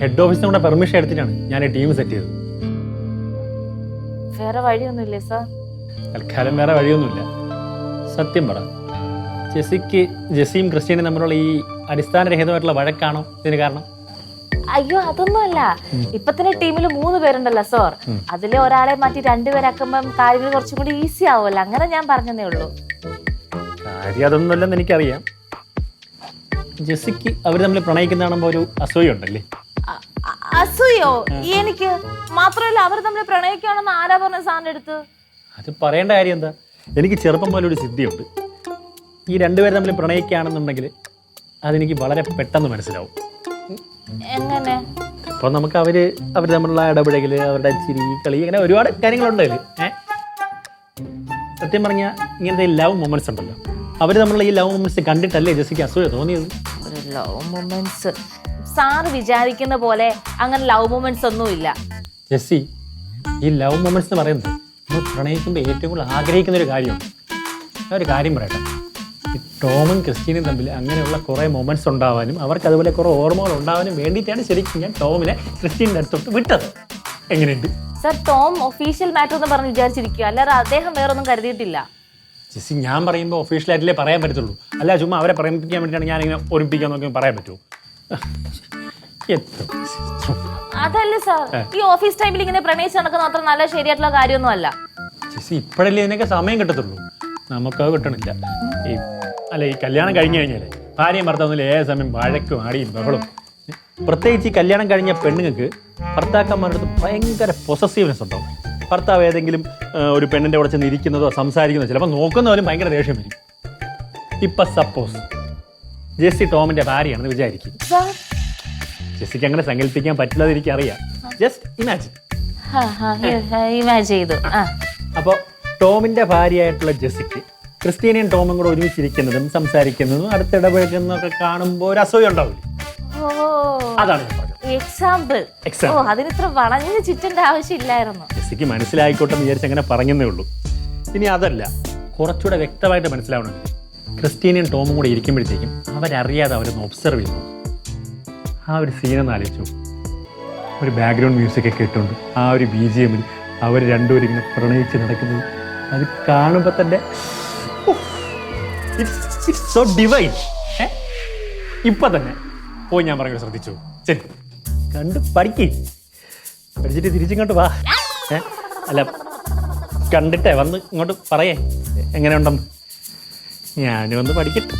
Head ഓഫീസിൽ കൂടെ permission എടുത്തിട്ടാണ് ഞാൻ ഈ ടീം സെറ്റ് ചെയ്തത്. വേറെ വഴിയൊന്നുമില്ലേ സാർ തൽക്കാലം വേറെ വഴിയൊന്നുമില്ല. സത്യം പറ. ജെസിക്ക് ജെസ്സിയും ക്രിസ്റ്റീനും തമ്മിലുള്ള ഈ അടിസ്ഥാനരഹിതമായിട്ടുള്ള വഴക്കാണോ ഇതിന് കാരണം? അയ്യോ അതൊന്നുമല്ല. തന്നെ ടീമിൽ മൂന്ന് പേരുണ്ടല്ലോ സോർ അതിൽ ഒരാളെ മാറ്റി രണ്ടുപേരാക്കുമ്പം കാര്യങ്ങൾ കുറച്ചും കൂടി ഈസി ആവുമല്ലോ. അങ്ങനെ ഞാൻ പറഞ്ഞതേ ഉള്ളൂ. കാര്യം അതൊന്നുമല്ലെന്ന് എനിക്കറിയാം. ജെസ്സിക്ക് അവർ തമ്മിൽ പ്രണയിക്കുന്ന കാണുമ്പോൾ ഒരു അസൂയ ഉണ്ടല്ലേ അസൂയോ? എനിക്ക് മാത്രമല്ല അവർ തമ്മിൽ പ്രണയിക്കുകയാണെന്ന് ആരാ പറഞ്ഞ സാറിന്റെ അടുത്ത്? അത് പറയേണ്ട കാര്യം എന്താ? എനിക്ക് ചെറുപ്പം പോലെ ഒരു സിദ്ധിയുണ്ട്. ഈ രണ്ടുപേരും തമ്മിൽ പ്രണയിക്കുകയാണെന്നുണ്ടെങ്കിൽ അതെനിക്ക് വളരെ പെട്ടെന്ന് മനസ്സിലാവും. എങ്ങനെ? അപ്പൊ നമുക്ക് അവർ അവർ തമ്മിലുള്ള ഇടപഴകൽ അവരുടെ ചിരി കളി അങ്ങനെ ഒരുപാട് കാര്യങ്ങളുണ്ട് അതിൽ ഏ? സത്യം പറഞ്ഞാൽ ഇങ്ങനത്തെ ലവ് മൊമെന്റ്സ് ഉണ്ടല്ലോ. അവർ തമ്മിലുള്ള ഈ ലവ് മൊമെന്റ്സ് കണ്ടിട്ടല്ലേ ജസിക്ക് അസൂയ തോന്നിയത്? ഒരു ലവ് മൊമെന്റ്സ് സാറ് വിചാരിക്കുന്ന പോലെ അങ്ങനെ ലവ് മൊമെന്റ്സ് ഒന്നും ഇല്ല ജെസ്സി ഈ ലവ് മൊമെന്റ്സ് എന്ന് പറയുന്നത് നമ്മൾ പ്രണയിക്കുമ്പോൾ ഏറ്റവും കൂടുതൽ ആഗ്രഹിക്കുന്ന ഒരു കാര്യമാണ് ഞാൻ ഒരു കാര്യം പറയട്ടെ. ഈ ടോമും ക്രിസ്റ്റീനും തമ്മിൽ അങ്ങനെയുള്ള കുറേ മൊമെന്റ്സ് ഉണ്ടാവാനും അവർക്ക് അതുപോലെ കുറേ ഓർമ്മകൾ ഉണ്ടാവാനും വേണ്ടിയിട്ടാണ് ശരിക്കും ഞാൻ ടോമിനെ ക്രിസ്റ്റീന്റെ അടുത്തോട്ട് വിട്ടത്. എങ്ങനെയുണ്ട്? സർ ടോം ഒഫീഷ്യൽ മാറ്റർ എന്ന് പറഞ്ഞ് വിചാരിച്ചിരിക്കുക അല്ലാതെ അദ്ദേഹം വേറൊന്നും കരുതിയിട്ടില്ല. ജെസ്സി ഞാൻ പറയുമ്പോൾ ഒഫീഷ്യലായിട്ടല്ലേ പറയാൻ പറ്റത്തുള്ളൂ. അല്ല ചുമ്മാ അവരെ പറയിപ്പിക്കാൻ വേണ്ടിയിട്ടാണ് ഇങ്ങനെ ഒരുമിപ്പിക്കാൻ നോക്കി പറയാൻ പറ്റുമോ? എത്ര അതല്ല സാർ ഈ ഓഫീസ് ടൈമിൽ ഇങ്ങനെ പ്രണയിച്ച് നടക്കുന്ന അത്ര നല്ല ശരിയായിട്ടുള്ള കാര്യമൊന്നും അല്ല. ചേച്ചി ഇപ്പോഴല്ലേ ഇതിനൊക്കെ സമയം കിട്ടത്തുള്ളൂ? നമുക്കത് കിട്ടണില്ല. ഈ അല്ല ഈ കല്യാണം കഴിഞ്ഞു കഴിഞ്ഞാലേ ഭാര്യയും ഭർത്താവുന്നില്ല ഏത് സമയം വഴക്കും ആടിയും ബഹളും പ്രത്യേകിച്ച് ഈ കല്യാണം കഴിഞ്ഞ പെണ്ണുങ്ങൾക്ക് ഭർത്താക്കന്മാരുടെ അടുത്ത് ഭയങ്കര പൊസസീവ്നെസ് ഉണ്ടാവും. ഭർത്താവ് ഏതെങ്കിലും ഒരു പെണ്ണിന്റെ കൂടെ ചെന്ന് ഇരിക്കുന്നതോ സംസാരിക്കുന്നതോ ചിലപ്പോൾ നോക്കുന്നവരും ഭയങ്കര ദേഷ്യം വരും. ഇപ്പൊ സപ്പോസ് ജെസ്സി ടോമിന്റെ ഭാര്യയാണെന്ന് വിചാരിക്കും. ജെസ്സിക്ക് അങ്ങനെ സങ്കല്പിക്കാൻ പറ്റില്ലാതെ എനിക്കറിയാം ജസ്റ്റ് ഇമാജിൻ ഇമാജ് ചെയ്തു. അപ്പോൾ ടോമിന്റെ ഭാര്യയായിട്ടുള്ള ജെസ്സിക്ക് ക്രിസ്റ്റീനയും ടോമും കൂടെ ഒരുമിച്ചിരിക്കുന്നതും സംസാരിക്കുന്നതും അടുത്തിടപഴകുന്നതൊക്കെ കാണുമ്പോൾ ഒരു അസൂയ ഉണ്ടാവില്ല? അതാണ് എക്സാമ്പിൾ ഓ അതിന് ഇത്ര വളഞ്ഞ് ചുറ്റേണ്ട ആവശ്യമില്ലായിരുന്നു. മനസ്സിലായിക്കോട്ടെ എന്ന് വിചാരിച്ച് അങ്ങനെ പറഞ്ഞതേ ഉള്ളൂ ഇനി അതല്ല കുറച്ചുകൂടെ വ്യക്തമായിട്ട് മനസ്സിലാവണമെങ്കിൽ ക്രിസ്റ്റീനയും ടോമും കൂടെ ഇരിക്കുമ്പോഴത്തേക്കും അവരറിയാതെ അവരൊന്ന് ഒബ്സർവ് ചെയ്തു. ആ ഒരു സീനൊന്ന് ആലോചിച്ചു. ഒരു ബാക്ക്ഗ്രൗണ്ട് മ്യൂസിക് ഒക്കെ ഇട്ടുകൊണ്ട് ആ ഒരു ബി ജി എമ്മിൽ അവർ രണ്ടുപേരും ഇങ്ങനെ പ്രണയിച്ച് നടക്കുന്നത് അത് കാണുമ്പോൾ തന്നെ ഇറ്റ്സ് സോ ഡിവൈൻ ഇപ്പൊ തന്നെ പോയി ഞാൻ പറഞ്ഞു ശ്രദ്ധിച്ചു? ശരി കണ്ട് പഠിക്ക്. പഠിച്ചിട്ട് തിരിച്ചിങ്ങോട്ട് വാ. അല്ല കണ്ടിട്ടേ വന്ന് ഇങ്ങോട്ട് പറയേ. എങ്ങനെയുണ്ടെന്ന്. ഞാനും ഒന്ന് പഠിക്കട്ടെ.